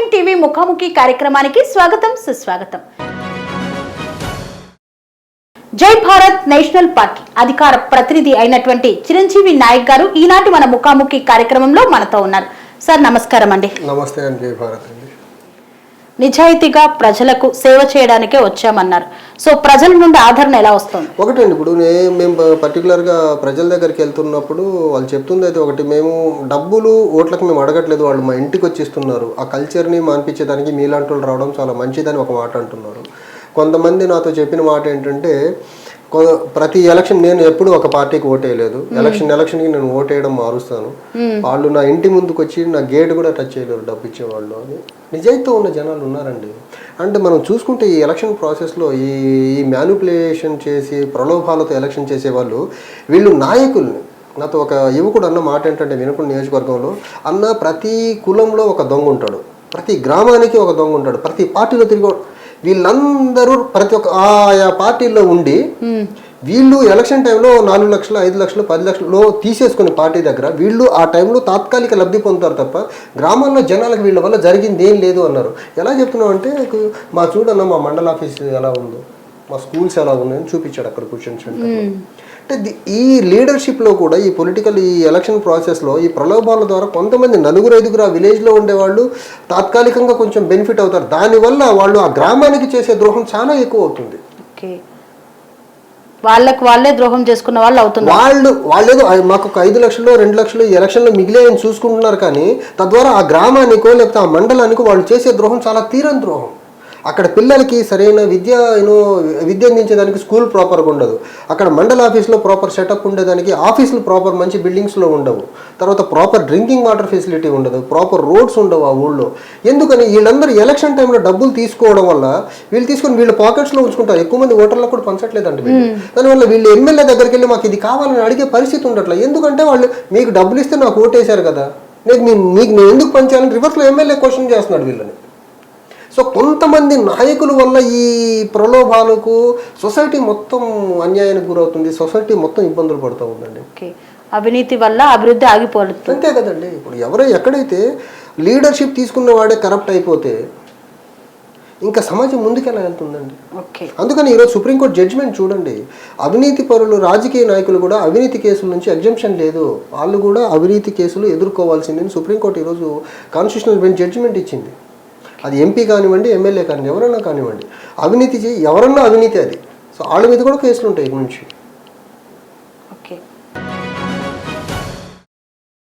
Online TV ముఖాముఖి కార్యక్రమానికి స్వాగతం సుస్వాగతం. జై భారత్ నేషనల్ పార్టీ అధికార ప్రతినిధి అయినటువంటి చిరంజీవి నాయక్ గారు ఈనాటి మన ముఖాముఖి కార్యక్రమంలో మనతో ఉన్నారు. సార్ నమస్కారం అండి నమస్తే జై భారత్ అండి. నిజాయితీగా ప్రజలకు సేవ చేయడానికే వచ్చామన్నారు. సో ప్రజల నుండి ఆదరణ ఎలా వస్తుంది? ఒకటండి ఇప్పుడు నే మేము పర్టికులర్గా ప్రజల దగ్గరికి వెళ్తున్నప్పుడు వాళ్ళు చెప్తుంది అయితే ఒకటి. మేము డబ్బులు ఓట్లకు మేము అడగట్లేదు. వాళ్ళు మా ఇంటికి వచ్చిస్తున్నారు. ఆ కల్చర్ని మాన్పించేదానికి మీలాంటి వాళ్ళు రావడం చాలా మంచిదని ఒక మాట అంటున్నారు. కొంతమంది నాతో చెప్పిన మాట ఏంటంటే ప్రతి ఎలక్షన్ నేను ఎప్పుడు ఒక పార్టీకి ఓటేయలేదు. ఎలక్షన్ ఎలక్షన్కి నేను ఓటేయడం మారుస్తాను. వాళ్ళు నా ఇంటి ముందుకు వచ్చి నా గేట్ కూడా టచ్ చేయలేరు డబ్బు ఇచ్చేవాళ్ళు అని. నిజాయితీతో ఉన్న జనాలు ఉన్నారండి. అంటే మనం చూసుకుంటే ఈ ఎలక్షన్ ప్రాసెస్లో ఈ ఈ మ్యానిపులేషన్ చేసి ప్రలోభాలతో ఎలక్షన్ చేసే వాళ్ళు వీళ్ళు నాయకుల్ని. నాతో ఒక యువకుడు అన్న మాట ఏంటంటే వినకుండా నియోజకవర్గంలో అన్న ప్రతి కులంలో ఒక దొంగ ఉంటాడు. ప్రతి గ్రామానికి ఒక దొంగ ఉంటాడు. ప్రతి పార్టీలో తిరిగి వీళ్ళందరూ ప్రతి ఒక్క ఆయా పార్టీల్లో ఉండి వీళ్ళు ఎలక్షన్ టైంలో నాలుగు లక్షలు ఐదు లక్షలు పది లక్షలు తీసేసుకునే పార్టీ దగ్గర వీళ్ళు ఆ టైంలో తాత్కాలిక లబ్ధి పొందుతారు తప్ప గ్రామాల్లో జనాలకు వీళ్ళ వల్ల జరిగింది ఏం లేదు అన్నారు. ఎలా చెప్తున్నాం అంటే మా చూడన్న మా మండల ఆఫీస్ ఎలా ఉందో. మా స్కూల్స్ ఎలా ఉన్నాయని చూపించాడు అక్కడ సెంటర్ అంటే ఈ లీడర్షిప్లో కూడా ఈ పొలిటికల్ ఈ ఎలక్షన్ ప్రాసెస్లో ఈ ప్రలోభాల ద్వారా కొంతమంది నలుగురు ఐదుగురు ఆ విలేజ్లో ఉండేవాళ్ళు తాత్కాలికంగా కొంచెం బెనిఫిట్ అవుతారు. దానివల్ల వాళ్ళు ఆ గ్రామానికి చేసే ద్రోహం చాలా ఎక్కువ అవుతుంది. వాళ్ళకు వాళ్ళే ద్రోహం చేసుకున్న వాళ్ళు అవుతున్నారు. వాళ్ళు వాళ్ళేదో మాకు ఒక ఐదు లక్షలు రెండు లక్షలు ఈ ఎలక్షన్లో మిగిలే అని చూసుకుంటున్నారు కానీ తద్వారా ఆ గ్రామానికో లేకపోతే ఆ మండలానికో వాళ్ళు చేసే ద్రోహం చాలా తీరని ద్రోహం. అక్కడ పిల్లలకి సరైన విద్య యూనో విద్య అందించేదానికి స్కూల్ ప్రాపర్గా ఉండదు. అక్కడ మండల ఆఫీస్లో ప్రాపర్ సెటప్ ఉండేదానికి ఆఫీసులు ప్రాపర్ మంచి బిల్డింగ్స్లో ఉండవు. తర్వాత ప్రాపర్ డ్రింకింగ్ వాటర్ ఫెసిలిటీ ఉండదు. ప్రాపర్ రోడ్స్ ఉండవు ఆ ఊళ్ళో. ఎందుకని వీళ్ళందరూ ఎలక్షన్ టైంలో డబ్బులు తీసుకోవడం వల్ల వీళ్ళు తీసుకొని వీళ్ళ పాకెట్స్లో ఉంచుకుంటారు. ఎక్కువ మంది ఓటర్లకు కూడా పంచట్లేదండి దానివల్ల వీళ్ళు ఎమ్మెల్యే దగ్గరికి వెళ్ళి మాకు ఇది కావాలని అడిగే పరిస్థితి ఉండట్లే. ఎందుకంటే వాళ్ళు మీకు డబ్బులు ఇస్తే నాకు ఓటేశారు కదా. నేను మీకు నేను ఎందుకు పంచాలని రివర్స్లో ఎమ్మెల్యే క్వశ్చన్ చేస్తున్నాడు వీళ్ళని. సో కొంతమంది నాయకుల వల్ల ఈ ప్రలోభాలకు సొసైటీ మొత్తం అన్యాయానికి గురవుతుంది సొసైటీ మొత్తం ఇబ్బందులు పడుతూ ఉందండి. ఓకే. అవినీతి వల్ల అభివృద్ధి ఆగిపోతుంది. అంతే కదండి. ఇప్పుడు ఎవరో ఎక్కడైతే లీడర్షిప్ తీసుకున్న వాడే కరప్ట్ అయిపోతే ఇంకా సమాజం ముందుకెలా వెళ్తుందండి? ఓకే. అందుకని ఈరోజు సుప్రీంకోర్టు జడ్జిమెంట్ చూడండి. అవినీతి పరులు రాజకీయ నాయకులు కూడా అవినీతి కేసుల నుంచి ఎగ్జంప్షన్ లేదు. వాళ్ళు కూడా అవినీతి కేసులు ఎదుర్కోవాల్సిందని సుప్రీంకోర్టు ఈరోజు కాన్స్టిట్యూషనల్ బెంచ్ జడ్జిమెంట్ ఇచ్చింది. అది ఎంపీ కానివ్వండి ఎమ్మెల్యే కానివ్వండి ఎవరన్నా కానివ్వండి. అవినీతి చేయి ఎవరన్నా అవినీతి అది. సో వాళ్ళ మీద కూడా కేసులు ఉంటాయి ఇక నుంచి.